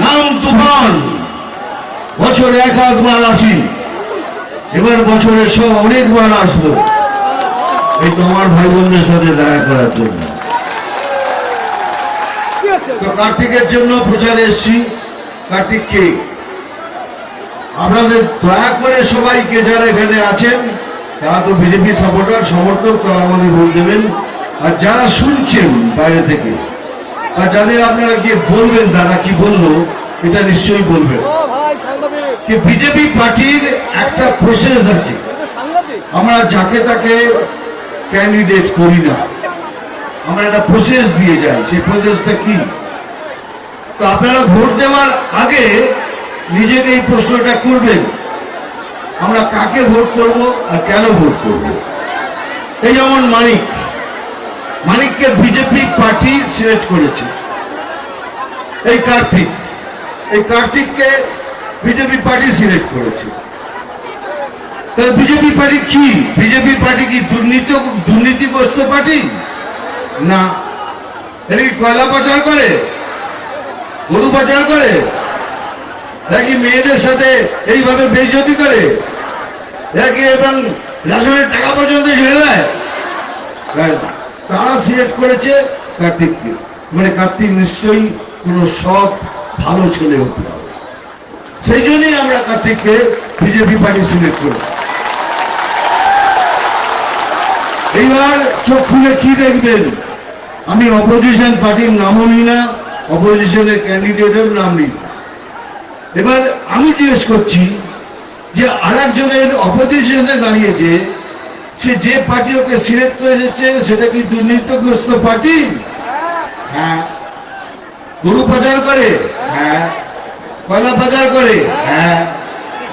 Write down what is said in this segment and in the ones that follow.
নাম তুফান। বছরে এক আধবার আসি। এবার বছরে সব অনেকবার আসব। এই তোমার ভাই বোনদের সাথে দেখা করার জন্য। কার্তিকের জন্য প্রচারে এসছি। কার্তিক কে? আপনাদের দয়া করে সবাইকে যারা এখানে আছেন, তারা তো বিজেপি সাপোর্টার সমর্থক, তারা আমাদের ভোট দেবেন। আর যারা শুনছেন বাইরে থেকে আর যাদের আপনারা গিয়ে বলবেন দাদা কি বলল এটা নিশ্চয়ই বলবেন। যে বিজেপি পার্টির একটা প্রসেস আছে। আমরা যাকে তাকে ক্যান্ডিডেট করি না। আমরা একটা প্রসেস দিয়ে যাই। সেই প্রসেসটা কি? তো আপনারা ভোট দেওয়ার আগে নিজেকে এই প্রশ্নটা করবেন। আমরা কাকে ভোট করব আর কেন ভোট করব? এই যেমন মানিক। মানিককে বিজেপি পার্টি সিলেক্ট করেছে। এই কার্তিক, এই কার্তিককে বিজেপি পার্টি সিলেক্ট করেছে। তাহলে বিজেপি পার্টি কি? বিজেপি পার্টি কি দুর্নীতি, দুর্নীতিগ্রস্ত পার্টি? না। এটা কি কয়লা পাচার করে? গরু পাচার করে? নাকি মেয়েদের সাথে এইভাবে বেজতি করে? নাকি এবং রেশনের টাকা পর্যন্ত ছেড়ে দেয়? তারা সিলেক্ট করেছে কার্তিককে। মানে কার্তিক নিশ্চয়ই কোনো সৎ, ভালো ছেলে হতে হবে সেই জন্যই আমরা কার্তিককে বিজেপি পার্টি সিলেক্ট করি। এইবার চোখ খুলে কি দেখবেন? আমি অপোজিশন পার্টির নামও নিই না অপোজিশনের ক্যান্ডিডেটের নাম নিই এবার আমি জিজ্ঞেস করছি যে আর একজনের অপোজিশনে দাঁড়িয়েছে, সে যে পার্টি ওকে সিলেক্ট করে এসেছে সেটা কি দুর্নীতিগ্রস্ত পার্টি হ্যাঁ। গরু পাচার করে? হ্যাঁ। কয়লা পাচার করে? হ্যাঁ।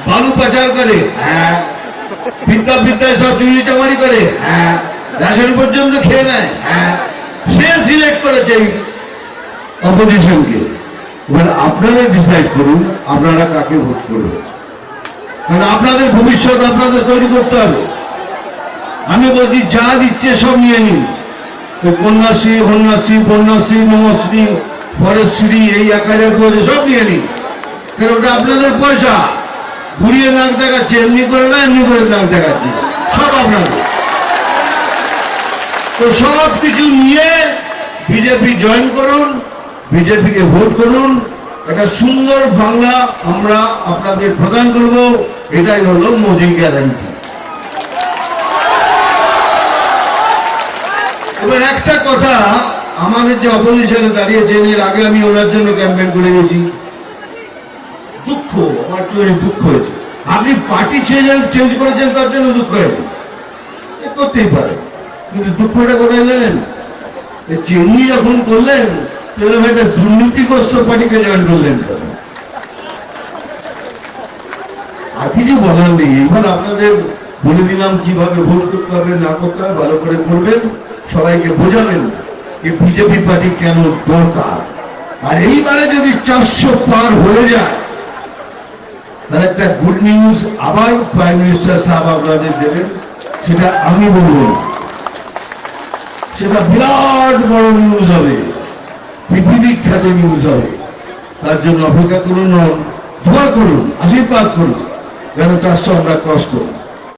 বালু পাচার করে? হ্যাঁ। বিদ্যা বিদ্যায় সব চুরি চামারি করে? হ্যাঁ। রেশন পর্যন্ত খেয়ে নেয়? হ্যাঁ। সে সিলেক্ট করেছে অপোজিশনকে এবার আপনারা ডিসাইড করুন, আপনারা কাকে ভোট করবেন? কারণ আপনাদের ভবিষ্যৎ আপনাদের তৈরি করতে হবে। আমি বলছি, যা দিচ্ছে সব নিয়ে নিন। কন্যাশ্রী কন্যাশ্রী কন্যাশ্রী নমশ্রী ফরেশ্রী, এই এক হাজার করে সব নিয়ে কারণ ওটা আপনাদের পয়সা। ঘুরিয়ে নাক দেখাচ্ছে, এমনি করে না, এমনি করে নাক দেখাচ্ছে। সব আপনাদের। তো সব কিছু নিয়ে বিজেপি জয়েন করুন, বিজেপিকে ভোট করুন। একটা সুন্দর বাংলা আমরা আপনাদের প্রদান করব। এটাই হলো মোদি গ্যারান্টি একটা কথা, আমাদের যে অপোজিশনে দাঁড়িয়েছেন এর আগে আমি ওনার জন্য ক্যাম্পেইন করে গেছি। দুঃখ, আমার একটু দুঃখ হয়েছে। আপনি পার্টি চেঞ্জ করেছেন, তার জন্য দুঃখ হয়েছে। করতেই পারে। কিন্তু দুঃখটা কোথায় জানেন? এ যখন করলেন তাহলে একটা দুর্নীতিগ্রস্ত পার্টিকে জয়েন করলেন আর কিছু বলার নেই। এবার আপনাদের বলে দিলাম কীভাবে ভোট করতে হবে, না করতে হবে, ভালো করে করবেন। সবাইকে বোঝাবেন যে বিজেপি পার্টি কেন দরকার। আর এইবারে যদি চারশো পার হয়ে যায়, তাহলে একটা গুড নিউজ আবার প্রাইম মিনিস্টার সাহেব আপনাদের দেবেন, সেটা আমি বলব সেটা বিরাট বড় নিউজ হবে পৃথিবী খ্যাত নিউজ হবে। তার জন্য অপেক্ষা করুন, দোয়া করুন, আশীর্বাদ করুন, যেন চারশো আমরা ক্রস করুন